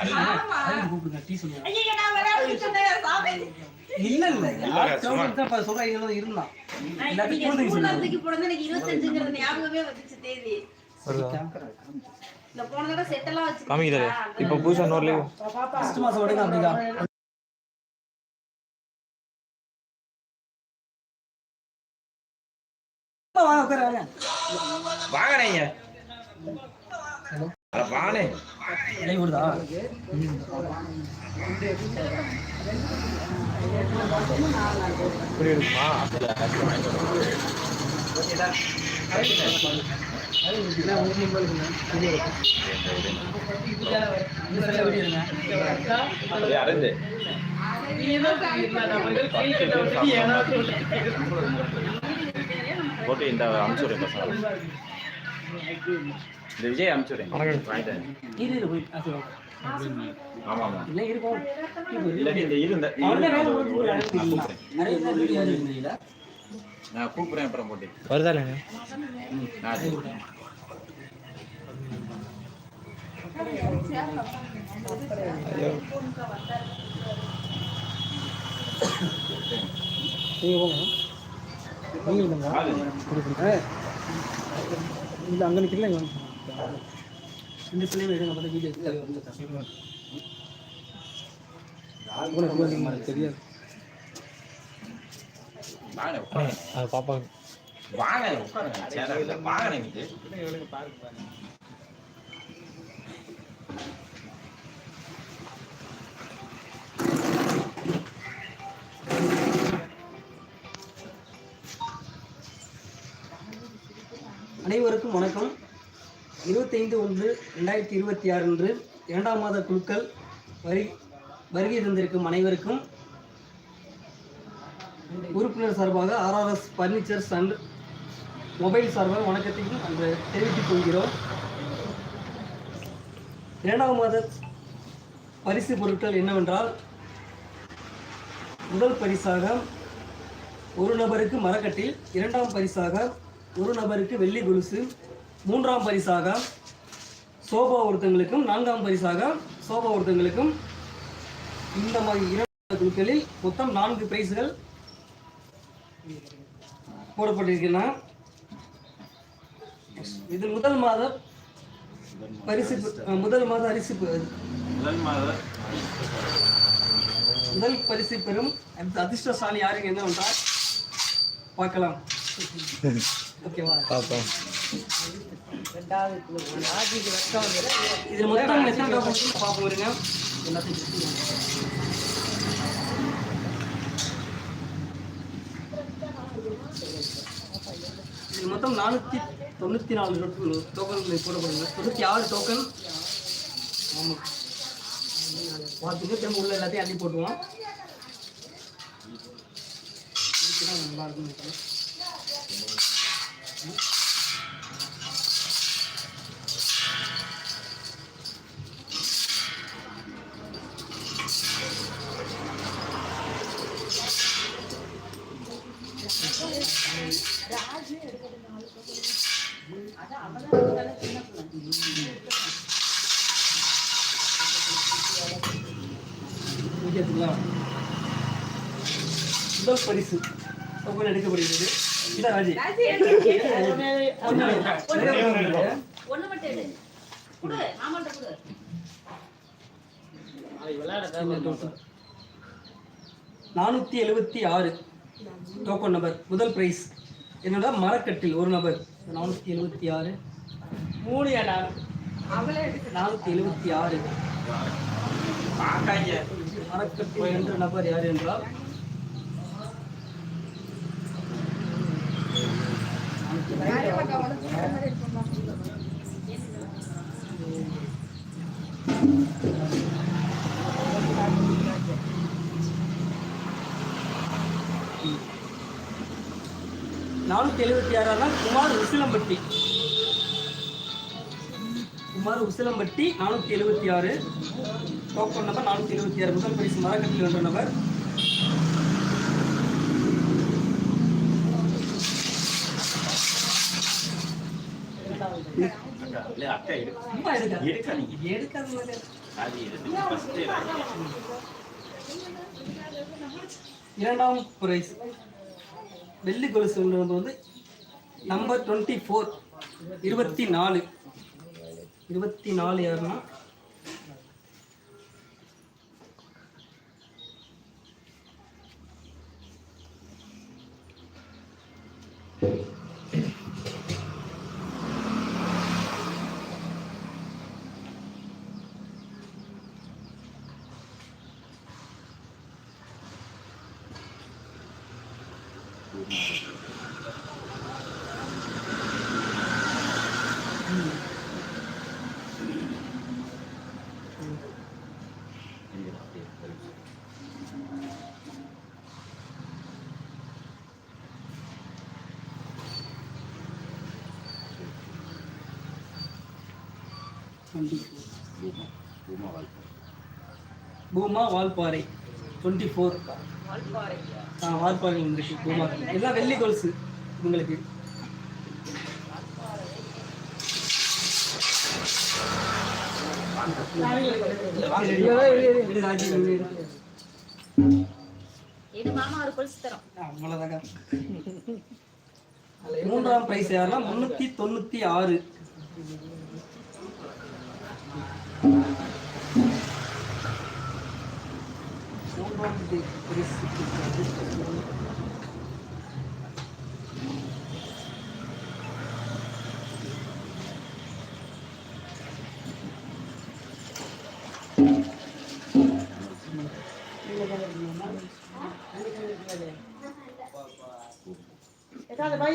கூப்பிடுங்க டீ சொல்லுங்க. ஐயையோ, நான் விளையாடிட்டு இருந்தேன், சாமி. இல்ல இல்ல இல்ல, சும்மா. சொல்ற இதுல இருந்தான் காமிக்கிறாரு இப்போ புதுசா இன்னொரு லீவ் ஃபர்ஸ்ட் மாசம் விடுங்க அப்படிதான். வாங்க உட்கார வாங்க. வாங்கண்ணே விடுதா அரஞ்சு. போட்டு இந்த அனுப்பிச்சுடுறேன் பசங்க இந்த விஜய் அனுப்பிச்சுடுறேன் இரு இரு போய் ஆமா ஆமா இல்லை இருக்கும் இந்த இரு இந்த நான் கூப்பிடுறேன். அப்புறம் போட்டு. வருதா இல்லைங்க? நான் அது- நீங்க போங்க. நீங்க அங்கே நிற்கல இந்த பிள்ளைங்க எடுங்க பார்த்தா வீடியோ தெரியாது பாப்பா வாங்க உட்காருங்க அனைவருக்கும் வணக்கம். இருபத்தைந்து ஒன்று ரெண்டாயிரத்தி இருபத்தி ஆறு அன்று இரண்டாம் மாத குழுக்கள் வரி வருகை தந்திருக்கும் அனைவருக்கும் உறுப்பினர் சார்பாக ஆர்ஆர்எஸ் பர்னிச்சர்ஸ் அண்ட் மொபைல் சார்பாக வணக்கத்தையும் அன்று தெரிவித்துக் கொள்கிறோம். இரண்டாம் மாத பரிசு பொருட்கள் என்னவென்றால் முதல் பரிசாக ஒரு நபருக்கு மரக்கட்டில் இரண்டாம் பரிசாக ஒரு நபருக்கு வெள்ளி கொலுசு மூன்றாம் பரிசாக சோபா ஒருத்தங்களுக்கும் நான்காம் பரிசாக சோபா ஒருத்தங்களுக்கும் இந்த மாதிரி இரண்டு குழுக்களில் மொத்தம் நான்கு பிரைஸ்கள் போடப்பட்டிருக்கின்றன. இது முதல் மாத பரிசு முதல் மாத அரிசி முதல் மாத முதல் பரிசு பெறும் அதிர்ஷ்டசாலி யாருங்க என்னவென்றால் பார்க்கலாம். ஓகேவா? பார்ப்போம். இது மொத்தம் எத்தனை டாக்குமெண்ட் பார்ப்போம் இருங்க எல்லாத்தையும் இது மொத்தம் நானூற்றி தொண்ணூற்றி நாலு டோக்கன்கள் போடப்படுங்க தொண்ணூற்றி ஆறு டோக்கன் ஆமாம் பார்த்துங்க திரும்ப உள்ள எல்லாத்தையும் அள்ளி போட்டுருவோம். நல்லா இருக்கும்னு முதல் பரிசு டோக்கன் எடுக்கப்படுகிறது இதான் ராஜி ஒண்ணு மட்டும் எடு குடு மாமாட்ட குடு நானூற்றி எழுபத்தி ஆறு. டோக்கன் நம்பர் முதல் பிரைஸ் என்னடா மரக்கட்டில்? ஒரு நபர். நானூற்றி எழுபத்தி ஆறு. மூணு நானூற்றி எழுபத்தி ஆறு. மரக்கட்டில் என்ற நபர் யார் என்றால் நானூற்றி எழுபத்தி ஆறானா குமார் உசிலம்பட்டி. குமார் உசிலம்பட்டி நானூற்றி எழுபத்தி ஆறு. டோக்கன் நம்பர் நானூற்றி எழுபத்தி ஆறு. முதல் பரிசு மரக்கட்டில் என்ற நபர். அக்கா இரண்டாம் பிரைஸ் வெள்ளி கொலுசுன்றது வந்து நம்பர் டுவெண்ட்டி ஃபோர் இருபத்தி நாலு. இருபத்தி நாலு யாருன்னா? பூமா வால்பாறை. டுவெண்ட்டி ஃபோர் ஆ வால்பாறை இருக்கு பூமா. எல்லாம் வெள்ளி கொலுசு உங்களுக்கு. இரு, ராஜி, இரு, இரு. இது மாமா ஒரு கொலுசு தரோம்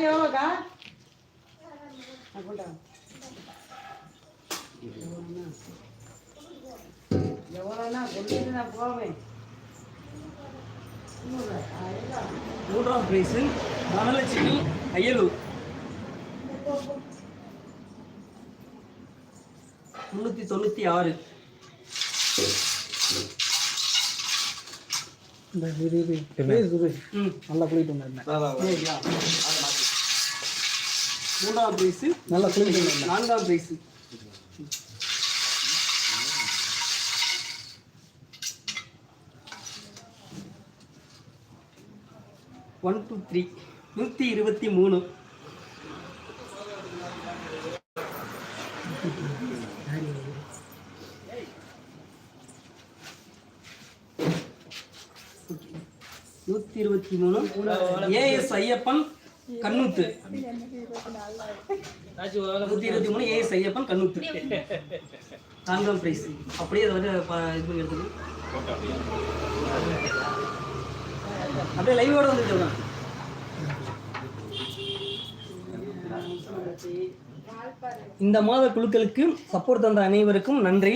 அவ்வளவுதாங்க மூன்றாம் பிரைஸ் தொண்ணூத்தி ஆறு மூன்றாம் பிரைஸ் தனலட்சுமி அயலூர் முன்னூத்தி தொண்ணூத்தி ஆறு. நல்லா குளிட்டு மூன்றாம் பிரைஸ் நல்லா குளிட்டு நான்காம் பிரைஸ். ஒன் டூ த்ரீ நூற்றி இருபத்தி மூணு. நூற்றி இருபத்தி மூணு. ஏஎஸ் ஐயப்பன் கண்ணூத்து. நூற்றி இருபத்தி மூணு ஏஎஸ் ஐயப்பன் கண்ணூத்து. நான்காம் பிரைஸ் அப்படியே அதை வந்து இது பண்ணி எடுத்துக்கணும். அப்படியே லைவோட வந்து சொல்றேன் இந்த மாத குழுக்களுக்கு சப்போர்ட் தந்த அனைவருக்கும் நன்றி.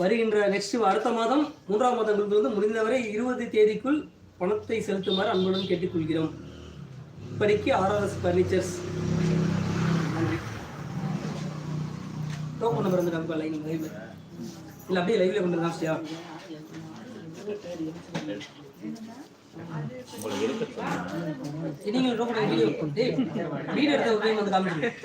வருகின்ற நெக்ஸ்ட் அடுத்த மாதம் மூன்றாம் மாதம் குழுக்கள் வந்து முடிந்தவரை இருபது தேதிக்குள் பணத்தை செலுத்துமாறு அன்புடன் கேட்டுக்கொள்கிறோம். இப்படிக்கு ஆர்ஆர்எஸ் ஃபர்னிச்சர்ஸ் நன்றி. டோக்கன் நம்பர் வந்து நம்ம லைன் லைவ் இல்லை அப்படியே லைவ்ல கொண்டு காமிச்சியா உங்களுக்கு இருக்கு